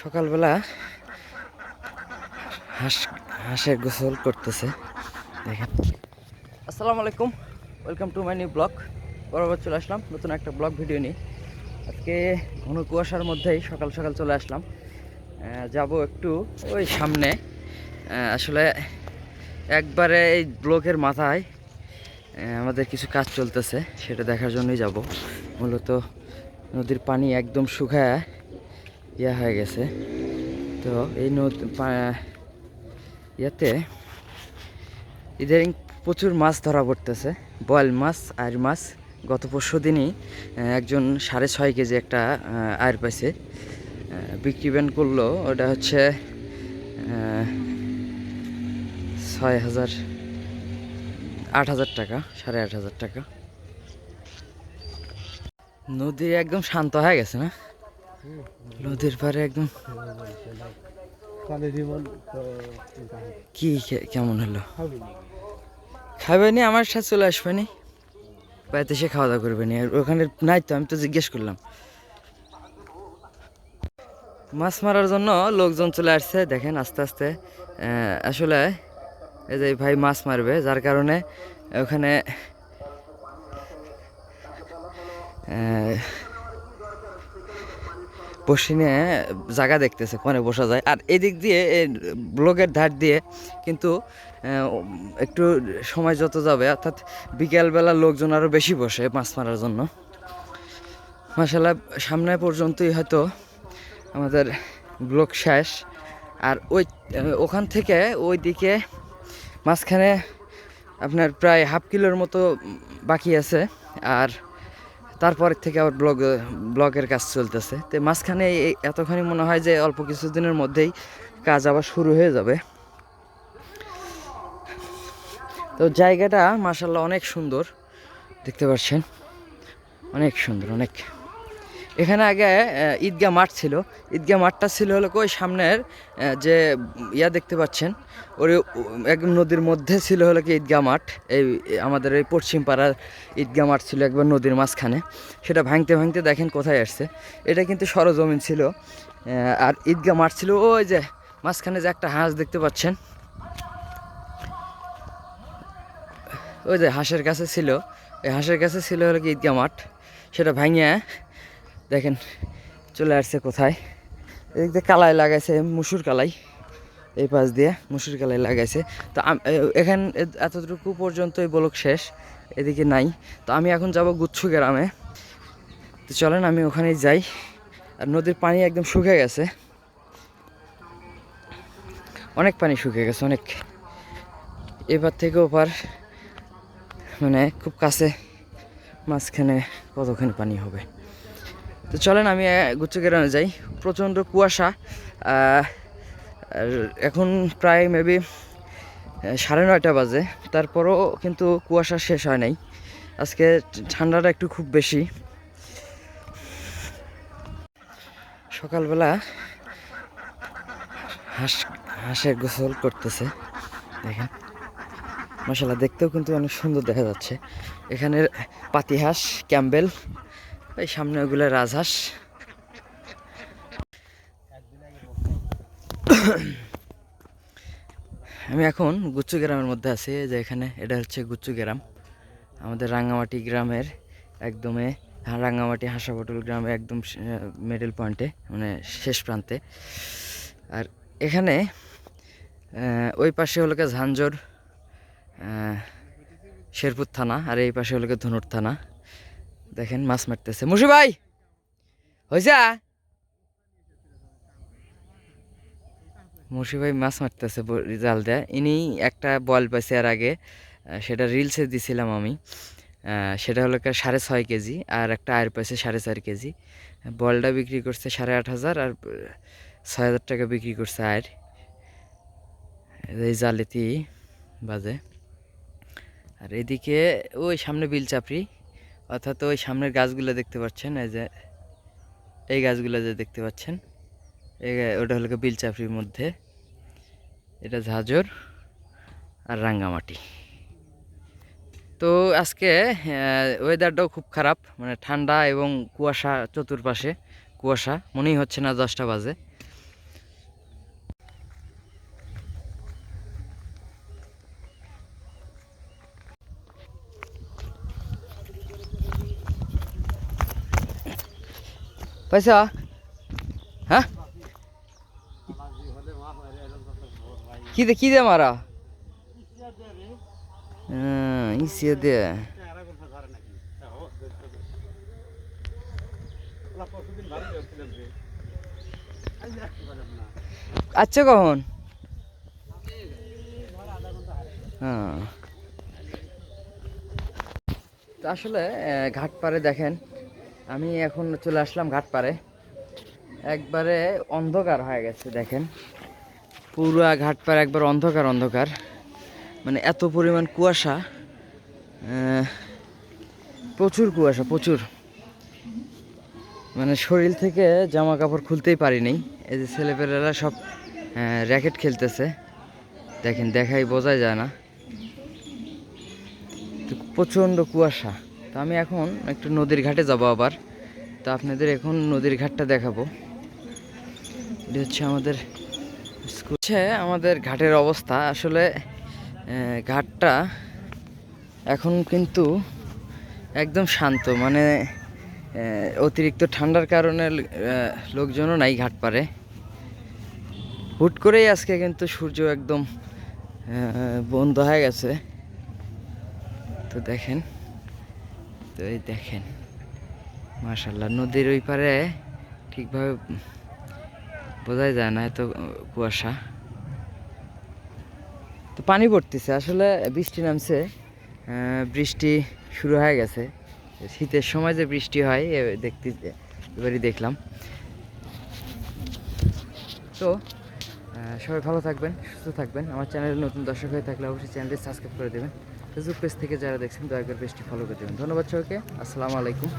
সকালবেলা হাঁস হাঁসের গোসল করতেছে। দেখেন। আসসালামু আলাইকুম। Welcome to my new blog বরাবর চলে আসলাম। নতুন একটা ব্লগ ভিডিও নিয়ে। আজকে ঘন কুয়াশার মধ্যেই সকাল সকাল চলে আসলাম। যাব একটু ওই সামনে। আসলে একবারে এই ব্লকের মাথায় আমাদের কিছু কাজ চলতেছে। সেটা দেখার জন্যই যাব। মূলত নদীর পানি একদম শুকায়। ইয়া হয়ে গেছে। তো এই নদী ইয়াতে ইদারিং প্রচুর মাছ ধরা পড়তেছে। বয়েল মাছ আর মাছ। গত পরশু দিনই একজন সাড়ে ছয় কেজি একটা আয়ের পাইছে। বিক্রি ব্যান করল, ওটা হচ্ছে ছয় হাজার, আট হাজার টাকা, সাড়ে আট হাজার টাকা। নদী একদম শান্ত হয়ে গেছে না? নদীর পারে একদম। কি কেমন হলো? খাবে নি আমার সাথে চলে আসবে নি বাড়িতে এসে খাওয়া দাওয়া করবে নি। আর ওখানে নাই তো, আমি তো জিজ্ঞেস করলাম। মাছ মারার জন্য লোকজন চলে আসছে, দেখেন আস্তে আস্তে। আসলে এই যে ভাই মাছ মারবে, যার কারণে ওখানে আহ, বসে নিয়ে জায়গা দেখতেছে কোনে বসা যায়। আর এদিক দিয়ে ব্লকের ধার দিয়ে কিন্তু একটু সময় যত যাবে অর্থাৎ বিকেলবেলা লোকজন আরও বেশি বসে মাছ মারার জন্য। মাসাল্লাহ সামনে পর্যন্তই হয়তো আমাদের ব্লক শেষ। আর ওই ওখান থেকে ওই দিকে মাঝখানে আপনার প্রায় হাফ কিলোর মতো বাকি আছে। আর তারপরের থেকে আবার ব্লগ ব্লগের কাজ চলতেছে। তো মাঝখানে এতখানি মনে হয় যে অল্প কিছুদিনের মধ্যেই কাজ আবার শুরু হয়ে যাবে। তো জায়গাটা মাসাল্লাহ অনেক সুন্দর, দেখতে পাচ্ছেন? অনেক সুন্দর, অনেক। এখানে আগে ঈদগাহ মাঠ ছিল। ঈদগাহ মাঠটা ছিল হলো ওই সামনের যে ইয়া দেখতে পাচ্ছেন, ওর একদম নদীর মধ্যে ছিল হলো কি ঈদগাহ মাঠ। এই আমাদের এই পশ্চিম পাড়ার ঈদগাহ মাঠ ছিল একবার নদীর মাঝখানে। সেটা ভাঙতে ভাঙতে দেখেন কোথায় আসছে। এটা কিন্তু সরজমিন ছিল। আর ঈদগাহ মাঠ ছিল ওই যে মাঝখানে যে একটা হাঁস দেখতে পাচ্ছেন। ওই যে হাঁসের কাছে ছিল। এই হাঁসের কাছে ছিল হলো কি ঈদগাহ মাঠ। সেটা ভাঙিয়ে দেখেন, চলে আসছে কোথায়? এদিক কালাই লাগাইছে, মুসুর কালাই। এই পাশ দিয়ে মুসুর কালাই লাগাইছে। তো এখান এতটুকু পর্যন্ত এই ব্লক শেষ, এদিকে নাই। তো আমি এখন যাব গুচ্ছু গ্রামে। তো চলেন, আমি ওখানেই যাই। আর নদীর পানি একদম শুকিয়ে গেছে। অনেক পানি শুকিয়ে গেছে, অনেক। এবার থেকে ওপার মানে খুব কাছে, মাঝখানে কতখানি পানি হবে? তো চলেন, আমি গুচ্ছ গ্রামে যাই। প্রচণ্ড কুয়াশা এখন প্রায় মেবি সাড়ে নয়টা বাজে। তারপরও কিন্তু কুয়াশা শেষ হয় নাই। আজকে ঠান্ডাটা একটু খুব বেশি। সকালবেলা হাঁস হাঁসের গোসল করতেছে। দেখেন মশালা দেখতেও কিন্তু অনেক সুন্দর দেখা যাচ্ছে। এখানের পাতি হাঁস ক্যাম্বেল এই সামনে ওগুলো রাজহাঁস। আমি এখন গুচ্ছু গ্রামের মধ্যে আছি যে এখানে এটা হচ্ছে গুচ্ছু গ্রাম। আমাদের রাঙ্গামাটি গ্রামের একদমে হ্যাঁ, রাঙ্গামাটি হাঁসাপটল গ্রামে একদম মিডল পয়েন্টে মানে শেষ প্রান্তে। আর এখানে ওই পাশে হলো গিয়ে ঝাঞ্ঝর শেরপুর থানা আর এই পাশে হলো ধনুর থানা। দেখেন মাছ মারতেছে। মুসি ভাই হয়েছে মুসি ভাই মাছ মারতেছে জাল দেয়। ইনি একটা বল পাইছে আর আগে সেটা রিলসে দিছিলাম আমি। সেটা হলো সাড়ে ছয় কেজি, আর একটা আয়ের পাইছে সাড়ে চার কেজি। বলটা বিক্রি করছে সাড়ে আট হাজার, আর ছয় হাজার টাকা বিক্রি করছে আয়ের। এই জালেতি বাজে। আর এদিকে, ওই সামনে বিল চাপড়ি। অর্থাৎ ওই সামনের গাছগুলো দেখতে পাচ্ছেন, এই যে, এই গাছগুলো যে দেখতে পাচ্ছেন ওটা হলো বিল চাপড়ির মধ্যে। এটা ঝাঁঝর আর রাঙ্গামাটি। তো আজকে ওয়েদারটাও খুব খারাপ মানে ঠান্ডা এবং কুয়াশা চতুর্পাশে, কুয়াশা, মনেই হচ্ছে না দশটা বাজে। পয়সা? হ্যাঁ? কি দে দে মারা? হ্যাঁ, ইসিয়ে দে। আচ্ছা কখন? হ্যাঁ। আসলে ঘাট পাড়ে দেখেন আমি এখন চলে আসলাম ঘাট পাড়ে একবারে অন্ধকার হয়ে গেছে, দেখেন। পুরা ঘাট পাড়ে একবার অন্ধকার অন্ধকার। মানে এত পরিমাণ কুয়াশা। প্রচুর কুয়াশা, প্রচুর। মানে শরীর থেকে জামা কাপড় খুলতেই পারিনি। এই যে ছেলেপেলেরা সব র্যাকেট খেলতেছে। দেখেন, দেখাই বোঝাই যায় না। প্রচণ্ড কুয়াশা। তো আমি এখন একটু নদীর ঘাটে যাব আবার। তো আপনাদের এখন নদীর ঘাটটা দেখাবো। এটা হচ্ছে আমাদের স্কুল। হচ্ছে আমাদের ঘাটের অবস্থা। আসলে ঘাটটা এখন কিন্তু একদম শান্ত। মানে অতিরিক্ত ঠান্ডার কারণে লোকজনও নাই ঘাট পারে হুট করেই আজকে কিন্তু সূর্য একদম বন্ধ হয়ে গেছে। তো দেখেন। তো এই দেখেন মাশাল্লাহ নদীর ওই পারে ঠিকভাবে বোঝাই যায় না এত কুয়াশা। তো পানি পড়তেছে, আসলে বৃষ্টি নামছে বৃষ্টি শুরু হয়ে গেছে। শীতের সময় যে বৃষ্টি হয় দেখতে, এবারই দেখলাম। তো সবাই ভালো থাকবেন, সুস্থ থাকবেন। আমার চ্যানেলে নতুন দর্শক হয়ে থাকলে অবশ্যই চ্যানেলটি সাবস্ক্রাইব করে দেবেন। ফেসবুক পেজ থেকে যারা দেখছেন, দয়া করে পেজটি ফলো করে দেবেন। ধন্যবাদ সবাইকে। আসসালামু আলাইকুম।